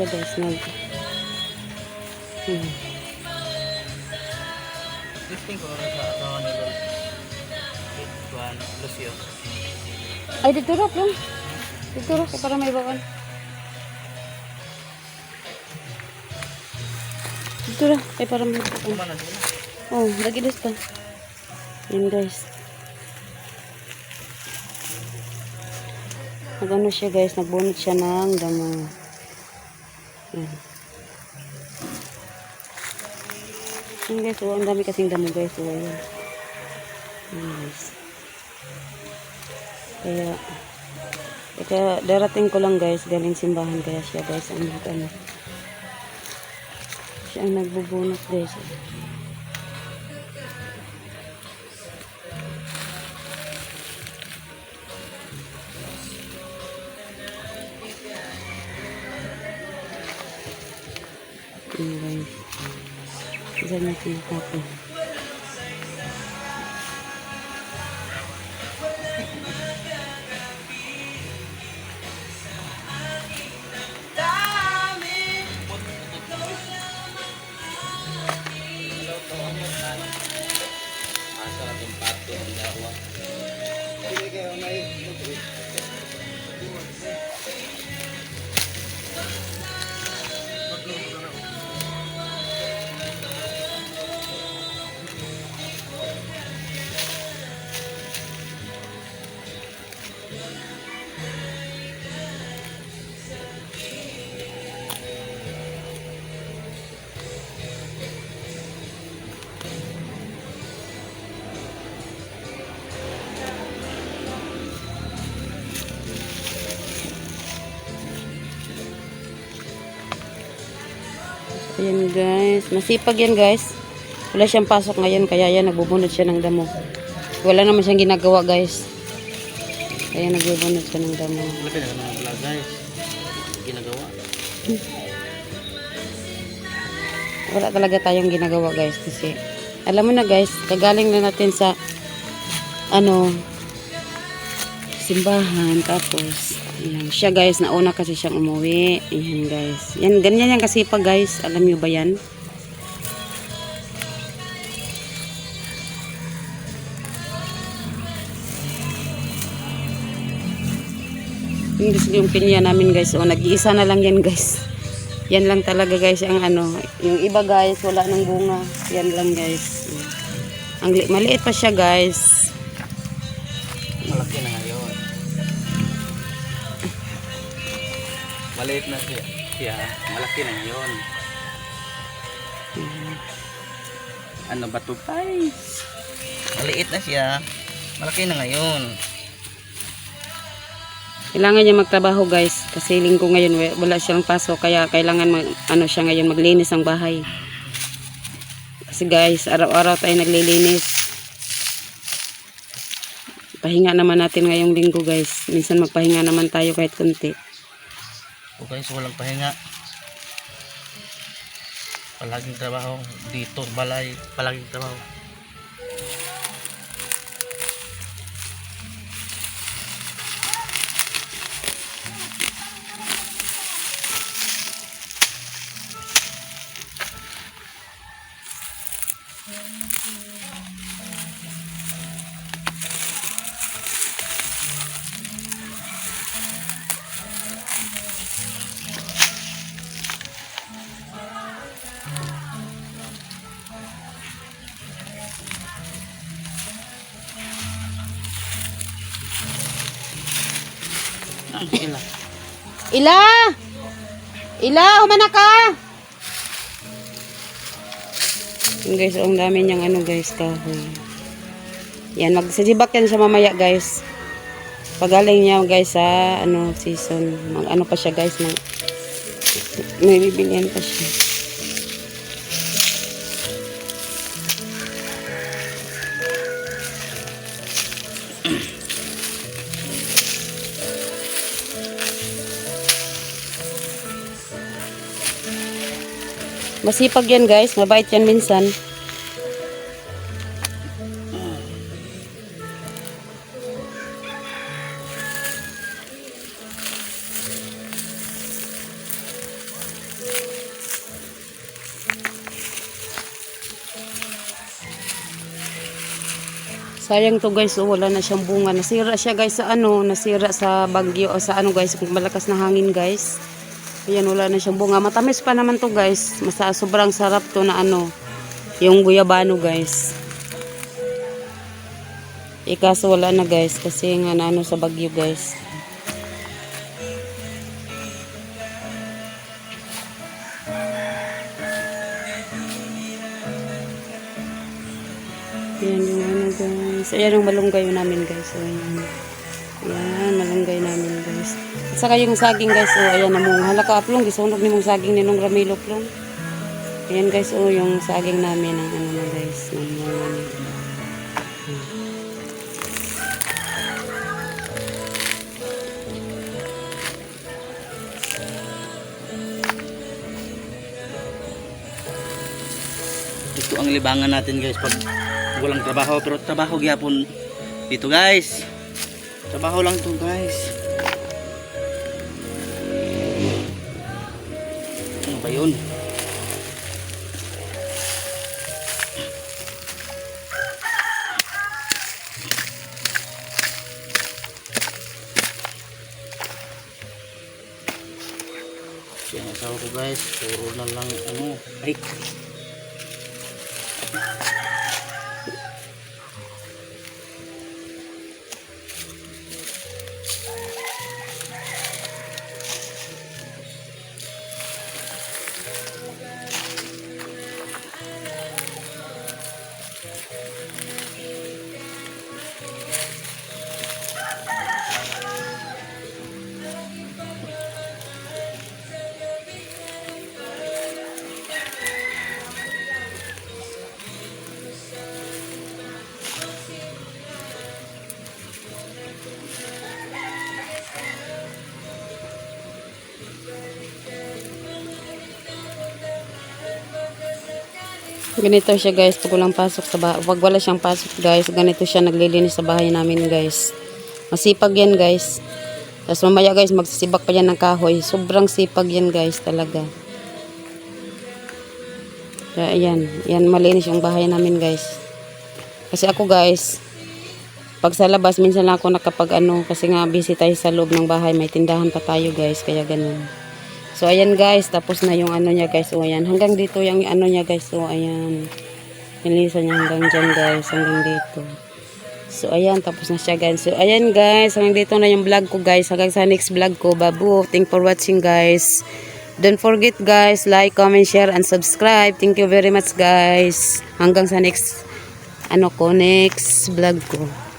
siya guys. Nag... Hmm. Ay, dito rin lang. Dito rin, para may bawal. Dito rin, ay para may bawal. Oh, lagi dito. Yan guys. Nagano siya guys, nagbunot siya ng damo. Yan. Yan guys, oh, ang dami kasing damo guys. Oh, yan. Guys. Kaya, kaya darating ko lang guys, galing simbahan kaya siya guys ang ano. Siya ang nagbubunot guys. Yun guys. Isa na tinatapon. Ayan guys. Masipag yan guys. Wala siyang pasok ngayon kaya yan nagbubunot siya ng damo. Wala naman siyang ginagawa guys. Kaya nagbubunot siya ng damo. Malaki na naman pala guys. Ginagawa. Wala talaga tayong ginagawa guys kasi alam mo na guys, kagaling na natin sa ano simbahan tapos yan siya guys nauna kasi siyang umuwi. Yan guys. Yan ganyan yan kasi pag guys. Alam niyo ba yan? Yung yung pinya namin guys. O nag-iisa na lang yan guys. Yan lang talaga guys ang ano. Yung iba guys wala nang bunga. Yan lang guys. Ang li- maliit pa siya guys Maliit na siya. Siya, malaki na ngayon. Ano ba to guys? Maliit na siya. Malaki na ngayon. kailangan niya magtrabaho guys kasi linggo ngayon wa- wala siyang pasok kaya kailangan mag, ano siya ngayon maglinis ang bahay kasi guys araw-araw tayo naglilinis pahinga naman natin ngayong linggo guys minsan magpahinga naman tayo kahit konti O guys, walang pahinga. Palaging trabaho. Dito, balay. Palaging trabaho. Ang ila. Ila! Ila, humana ka! Yun guys, ang dami niyang ano guys, kahoy. Yan, magsasibak yan siya mamaya guys. Pagaling niya guys sa ano season. Mag ano pa siya guys, mag, may bibilihan pa siya. Masipag yan guys. Mabait yan minsan. Sayang to guys, oh, wala na siyang bunga. Nasira siya guys sa ano, nasira sa bagyo o sa ano guys, malakas na hangin guys. Ayan, wala na siyang bunga. Matamis pa naman to guys. Masa, sobrang sarap to na ano, yung guyabano guys. Ikaso wala na guys, kasi nga na ano sa bagyo guys. Ayan yung ano guys. Ayan yung malunggay namin guys. Ayan. Ayan, malunggay namin guys. Saka yung saging guys. Oh, ayan na mong halaka aplong. Gisunog ni mong saging ni nung Ramilo plong. Ayan guys. Oh, yung saging namin. Ang ano na guys. Ng Ito ang libangan natin guys pag walang trabaho pero trabaho gyapon dito guys. Trabaho lang to guys. Ano ba yun? Yung asawa ko guys, puro na lang ano, ay Ganito siya guys, pag walang pasok sa bahay, pag wala siyang pasok guys, ganito siya naglilinis sa bahay namin guys. Masipag yan guys. Tapos mamaya guys, magsisibak pa yan ng kahoy. Sobrang sipag yan guys talaga. Kaya ayan, yan malinis yung bahay namin guys. Kasi ako guys, pag sa labas, minsan lang ako nakapag ano, kasi nga busy tayo sa loob ng bahay, may tindahan pa tayo guys, kaya ganun. So, ayan guys, tapos na yung ano niya guys. O, ayan. Hanggang dito yung ano niya guys. O, ayan. Pinilisan niya hanggang dyan guys. Hanggang dito. So, ayan. Tapos na siya guys. So, ayan guys. Hanggang dito na yung vlog ko guys. Hanggang sa next vlog ko. Babu. Thank for watching guys. Don't forget guys. Like, comment, share, and subscribe. Thank you very much guys. Hanggang sa next ano ko. Next vlog ko.